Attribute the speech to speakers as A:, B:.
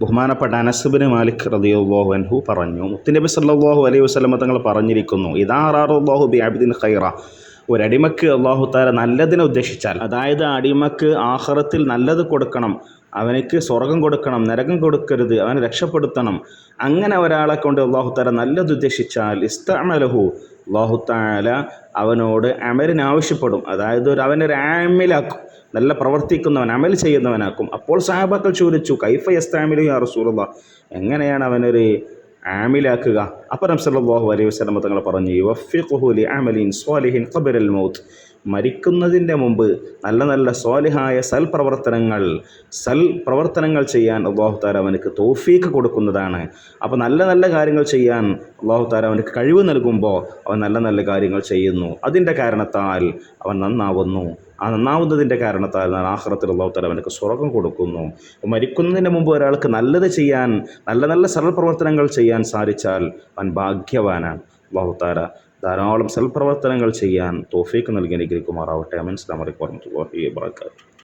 A: ബഹുമാനപ്പെട്ട അനസുബിന് മാലിക് റദിയുള്ളാഹു അൻഹു പറഞ്ഞു മുത്തുനബി സല്ലാഹു അലൈഹി വസ്ലമ തങ്ങൾ പറഞ്ഞിരിക്കുന്നു ഇദാ അറാറല്ലാഹു ബി അബിദിൻ ഖൈറ. ഒരടിമക്ക് അള്ളാഹു താര നല്ലതിനെ ഉദ്ദേശിച്ചാൽ അതായത് അടിമക്ക് ആഹ്റത്തിൽ നല്ലത് കൊടുക്കണം അവനക്ക് സ്വർഗം കൊടുക്കണം നരകം കൊടുക്കരുത് അവനെ രക്ഷപ്പെടുത്തണം അങ്ങനെ ഒരാളെ കൊണ്ട് അള്ളാഹു താര നല്ലത് ഉദ്ദേശിച്ചാൽ ഇസ്തമലഹു അള്ളാഹു താല അവനോട് അമലിന് ആവശ്യപ്പെടും. അതായത് ഒരു അവനൊരു ആമിലാക്കും നല്ല പ്രവർത്തിക്കുന്നവൻ അമൽ ചെയ്യുന്നവനാക്കും. അപ്പോൾ സാഹബാക്കൾ ചോദിച്ചു കൈഫ യസ്താമിലു യാ റസൂലുള്ള എങ്ങനെയാണ് അവനൊരു ആമിലാക്കുക അപ്പം നബ്സല്ലാഹു അലൈഹി വസ്ലമ തങ്ങൾ പറഞ്ഞു യുവഫിഖുഹു ലി അമലിൻ സ്വാലിഹിൻ ഖബരൽ മൗത്ത്. മരിക്കുന്നതിന്റെ മുമ്പ് നല്ല നല്ല സ്വാലിഹായ സൽപ്രവർത്തനങ്ങൾ സൽ പ്രവർത്തനങ്ങൾ ചെയ്യാൻ അള്ളാഹു താര അവനക്ക് തോഫീക്ക് കൊടുക്കുന്നതാണ്. അപ്പോൾ നല്ല നല്ല കാര്യങ്ങൾ ചെയ്യാൻ അള്ളാഹു താര അവനക്ക് കഴിവ് നൽകുമ്പോൾ അവൻ നല്ല നല്ല കാര്യങ്ങൾ ചെയ്യുന്നു. അതിന്റെ കാരണത്താൽ അവൻ നന്നാവുന്നു. ആ നന്നാവുന്നതിന്റെ കാരണത്താൽ ഞാൻ ആഹ്റത്തിൽ അള്ളാഹു താല അവനക്ക് സ്വർഗം കൊടുക്കുന്നു. മരിക്കുന്നതിന് മുമ്പ് ഒരാൾക്ക് നല്ലത് ചെയ്യാൻ നല്ല നല്ല സൽപ്രവർത്തനങ്ങൾ ചെയ്യാൻ സാധിച്ചാൽ അവൻ ഭാഗ്യവാനാണ്. അള്ളാഹു താല ധാരാളം സൽപ്രവർത്തനങ്ങൾ ചെയ്യാൻ തോഫീക്ക് നൽകി അനുഗ്രഹിക്കുമാറാവട്ടെ. അമൻ. അസ്ലാം വലൈക്കും വർഹമത്തുള്ളാഹി വാബർക്കാത്തു